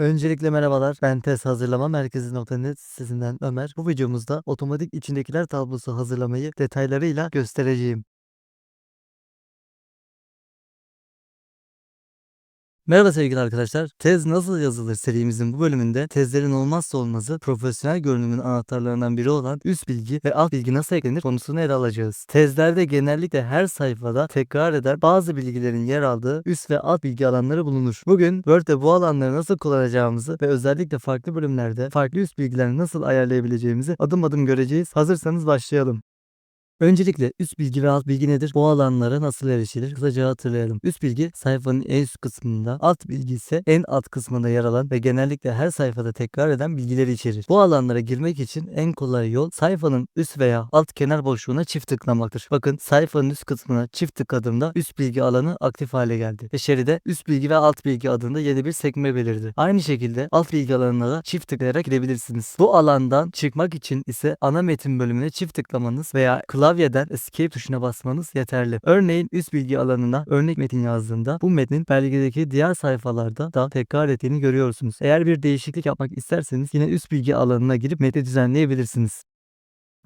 Öncelikle merhabalar. Ben test hazırlama merkezi.net sitesinden Ömer. Bu videomuzda otomatik içindekiler tablosu hazırlamayı detaylarıyla göstereceğim. Merhaba sevgili arkadaşlar. Tez nasıl yazılır serimizin bu bölümünde tezlerin olmazsa olmazı profesyonel görünümün anahtarlarından biri olan üst bilgi ve alt bilgi nasıl eklenir konusunu ele alacağız. Tezlerde genellikle her sayfada tekrar eden bazı bilgilerin yer aldığı üst ve alt bilgi alanları bulunur. Bugün Word'de bu alanları nasıl kullanacağımızı ve özellikle farklı bölümlerde farklı üst bilgileri nasıl ayarlayabileceğimizi adım adım göreceğiz. Hazırsanız başlayalım. Öncelikle üst bilgi ve alt bilgi nedir? Bu alanlara nasıl erişilir? Kısaca hatırlayalım. Üst bilgi sayfanın en üst kısmında, alt bilgi ise en alt kısmında yer alan ve genellikle her sayfada tekrar eden bilgileri içerir. Bu alanlara girmek için en kolay yol sayfanın üst veya alt kenar boşluğuna çift tıklamaktır. Bakın sayfanın üst kısmına çift tıkladığımda üst bilgi alanı aktif hale geldi. Ve şeride üst bilgi ve alt bilgi adında yeni bir sekme belirdi. Aynı şekilde alt bilgi alanına da çift tıklayarak girebilirsiniz. Bu alandan çıkmak için ise ana metin bölümüne çift tıklamanız veya klavyeden escape tuşuna basmanız yeterli. Örneğin üst bilgi alanına örnek metin yazdığında bu metnin belgedeki diğer sayfalarda da tekrar ettiğini görüyorsunuz. Eğer bir değişiklik yapmak isterseniz yine üst bilgi alanına girip metni düzenleyebilirsiniz.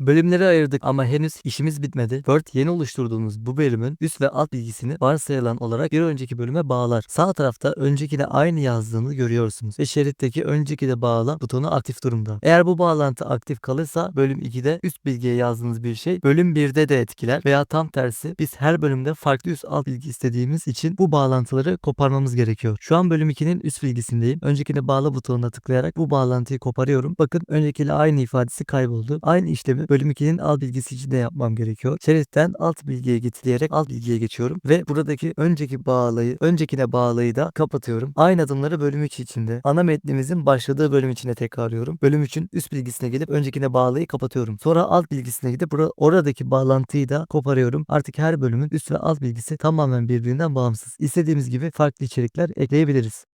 Bölümleri ayırdık ama henüz işimiz bitmedi. Word yeni oluşturduğumuz bu bölümün üst ve alt bilgisini varsayılan olarak bir önceki bölüme bağlar. Sağ tarafta öncekine aynı yazdığını görüyorsunuz ve şeritteki önceki de bağla butonu aktif durumda. Eğer bu bağlantı aktif kalırsa bölüm 2'de üst bilgiye yazdığınız bir şey bölüm 1'de de etkiler veya tam tersi biz her bölümde farklı üst alt bilgi istediğimiz için bu bağlantıları koparmamız gerekiyor. Şu an bölüm 2'nin üst bilgisindeyim. Öncekine bağla butonuna tıklayarak bu bağlantıyı koparıyorum. Bakın öncekiyle aynı ifadesi kayboldu. Aynı işlemi bölüm 2'nin alt bilgisi için de yapmam gerekiyor. Şeritten alt bilgiye getirerek alt bilgiye geçiyorum ve buradaki önceki bağlayı, öncekine bağlayı da kapatıyorum. Aynı adımları bölüm 3 içinde. Ana metnimizin başladığı bölüm içinde tekrarlıyorum. Bölüm 3'ün üst bilgisine gelip öncekine bağlayı kapatıyorum. Sonra alt bilgisine gidip oradaki bağlantıyı da koparıyorum. Artık her bölümün üst ve alt bilgisi tamamen birbirinden bağımsız. İstediğimiz gibi farklı içerikler ekleyebiliriz.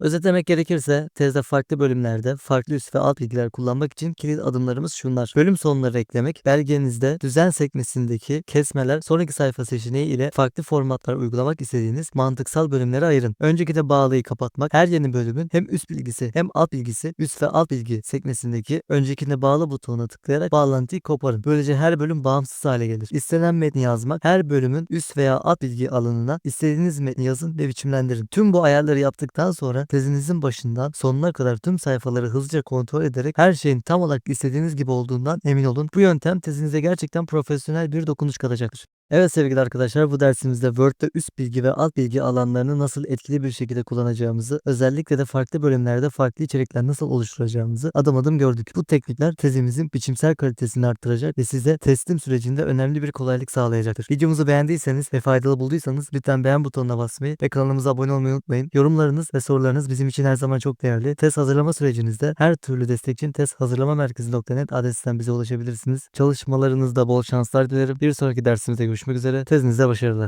Özetlemek gerekirse tezde farklı bölümlerde farklı üst ve alt bilgiler kullanmak için kilit adımlarımız şunlar. Bölüm sonları eklemek, belgenizde düzen sekmesindeki kesmeler sonraki sayfa seçeneği ile farklı formatlar uygulamak istediğiniz mantıksal bölümlere ayırın. Önceki de bağlıyı kapatmak, her yeni bölümün hem üst bilgisi hem alt bilgisi üst ve alt bilgi sekmesindeki öncekine bağlı butonuna tıklayarak bağlantıyı koparın. Böylece her bölüm bağımsız hale gelir. İstenen metni yazmak, her bölümün üst veya alt bilgi alanına istediğiniz metni yazın ve biçimlendirin. Tüm bu ayarları yaptıktan sonra tezinizin başından sonuna kadar tüm sayfaları hızlıca kontrol ederek her şeyin tam olarak istediğiniz gibi olduğundan emin olun. Bu yöntem tezinize gerçekten profesyonel bir dokunuş katacaktır. Evet sevgili arkadaşlar bu dersimizde Word'de üst bilgi ve alt bilgi alanlarını nasıl etkili bir şekilde kullanacağımızı, özellikle de farklı bölümlerde farklı içerikler nasıl oluşturacağımızı adım adım gördük. Bu teknikler tezimizin biçimsel kalitesini arttıracak ve size teslim sürecinde önemli bir kolaylık sağlayacaktır. Videomuzu beğendiyseniz ve faydalı bulduysanız lütfen beğen butonuna basmayı ve kanalımıza abone olmayı unutmayın. Yorumlarınız ve sorularınız bizim için her zaman çok değerli. Test hazırlama sürecinizde her türlü destek için test hazırlama merkezi.net adresinden bize ulaşabilirsiniz. Çalışmalarınızda bol şanslar dilerim. Bir sonraki dersimizde görüşmek üzere. Tezinizde başarılar.